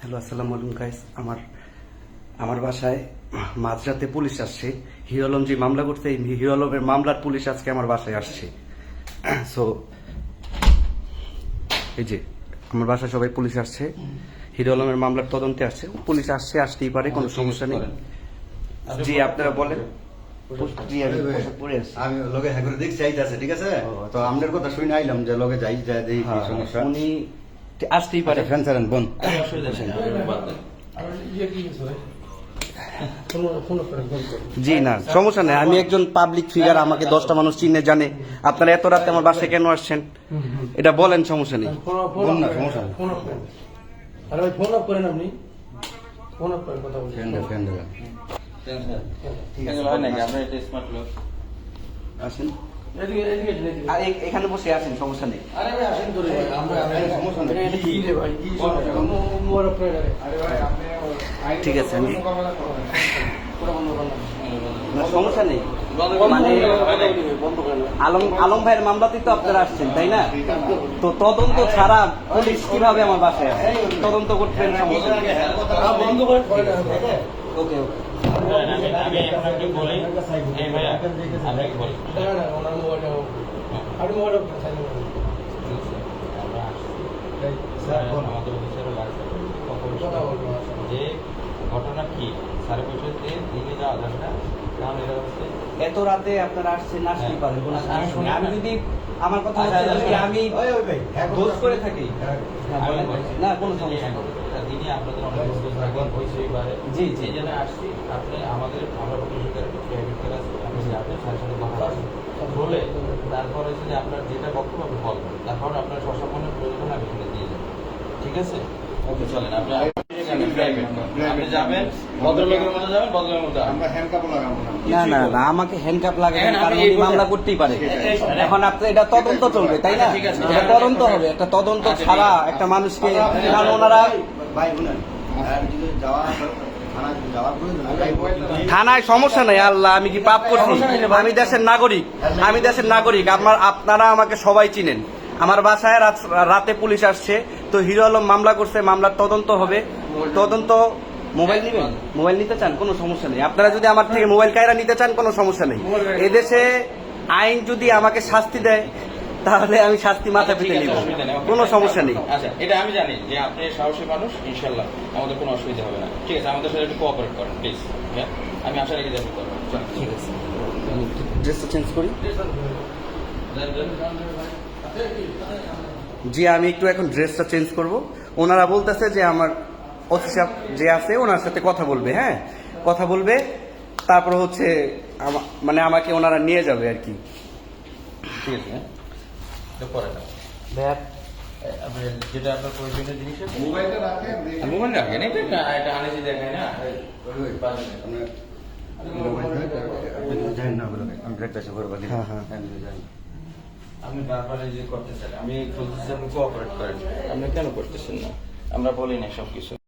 Hello আসসালামু আলাইকুম guys আমার আমার বাসায় মাঝরাতে পুলিশ আসছে। হিরো আলম যে মামলা করছে এই হিরো আলমের মামলার পুলিশ আজকে আমার বাসায় আসছে। সো এই যে আমার বাসায় সবাই পুলিশ আসছে। হিরো আলমের মামলার তদন্তে আসছে। পুলিশ আসছে আসতেই পারে কোনো সমস্যা নেই। জি আপনারা বলেন। আমি লগে হ্যাঁ করে দেখছি ঠিক আছে? তো আমাদের কথা শুনে আইলাম যে লগে যাই যা দেখি হ্যাঁ, সমস্যা। উনি আসতেই পারে। আচ্ছা ফ্যান সারেন বোন। জি না সমস্যা নেই। আমি একজন পাবলিক ফিগার আমাকে দশটা মানুষ চিনে জানে। আপনারা এত রাতে আমার বাসায় কেন আসছেন? এটা বলেন সমস্যা নেই। ফোন অফ করেন। আপনি। আসেন। আর এখানে বসে আসেন সমস্যা নেই। আরে ভাই আসেন তো আমরা আমরা সমস্যা নেই। কি রে ভাই? কি সমস্যা? মোর আপনার আরে ভাই আপনি ঠিক আছে আমি পুরো বন্ধ করেন না, সমস্যা নেই। মানে বন্ধ করেন আলম আলম ভাইয়ের মামলাতেই তো আপনারা আসছেন তাই না? তো তদন্ত ছাড়া পুলিশ কীভাবে আমার বাসায় আসে তদন্ত করবেন সমস্যা করেন ওকে ওকে। যে ঘটনা কি বলছে যে দিনে যাওয়া যাবে না কারণ এটা হচ্ছে এত রাতে আপনারা আসছেন না আসতেই পারেন কোনো আমি যদি আমার কথা হচ্ছে আচ্ছা, আচ্ছা। আমি হ্যাঁ দোষ করে থাকি। হ্যাঁ। বলছি, না কোনো সমস্যা দিনে আপনাদের অনেক থাকেন হয়েছে এবারে জি, জি। এই জন্য আসছি। আপনি আমাদের আমরা প্রতিযোগিতার প্রাইভেট ক্লাস আপনি যাবেন সাথে কথা বলবেন। বলে তারপর হচ্ছে যে আপনার যেটা বক্তব্য আপনি বলবেন তারপর আপনার সসম্মানের প্রয়োজন আমি এখানে দিয়ে যাব ঠিক আছে? ওকে চলেন। আপনি আপনি যাবেন ভদ্রলোকের মতো যাবেন ভদ্রলোকের মতো আমরা হ্যান্ড লাগাবো না। না না না আমাকে হ্যান্ডকাপ লাগে এখন কারণ উনি মামলা করতেই পারে। এখন আপনি এটা তদন্ত চলবে তাই না? আচ্ছা। এটা তদন্ত হবে একটা তদন্ত আচ্ছা, ছাড়া একটা মানুষকে কারণ ওনারা ভাই আর যদি যাওয়া থানায় সমস্যা নেই আল্লাহ আমি কি পাপ করছি? আমি দেশের নাগরিক আমি দেশের নাগরিক। আমার আপনারা আমাকে সবাই চিনেন। আমার বাসায় রাত- রাতে পুলিশ আসছে তো হিরো আলম মামলা করছে মামলার তদন্ত হবে। তদন্ত মোবাইল নেবেন? মোবাইল নিতে চান? কোনো সমস্যা নেই। আপনারা যদি আমার থেকে মোবাইল কায়রা নিতে চান কোনো সমস্যা নেই। এদেশে আইন যদি আমাকে শাস্তি দেয় তাহলে আমি শাস্তি মাথা আচ্ছা, পেতে নিব। কোনো সমস্যা নেই। আচ্ছা এটা আমি জানি যে আপনি সাহসী মানুষ ইনশাল্লাহ আমাদের কোনো অসুবিধা হবে না। ঠিক আছে আমাদের সাথে একটু কোঅপারেট করেন প্লিজ হ্যাঁ? আমি আশা রেখে যাব ঠিক আছে। ড্রেসটা চেঞ্জ করি। জি আমি একটু এখন ড্রেসটা চেঞ্জ করব। ওনারা বলতেছে যে আমার অফিসার যে আছে ওনার সাথে কথা বলবে হ্যাঁ? কথা বলবে তারপর হচ্ছে মানে আমাকে ওনারা নিয়ে যাবে আর কি। ঠিক আছে হ্যাঁ এটা না। আপনি যেটা আপনার প্রয়োজনীয় জিনিস আছে। মোবাইলটা রাখেন মোবাইল রাখেন এটা না এটা আনেছি দেখায় না। যাই না বলে আমি হ্যাঁ, হ্যাঁ। বারবার এই যে করতে চান আমি বলতেছি আপনি কোঅপারেট করেন। আপনি কেন করতেছেন না? আমরা বলি না সব কিছু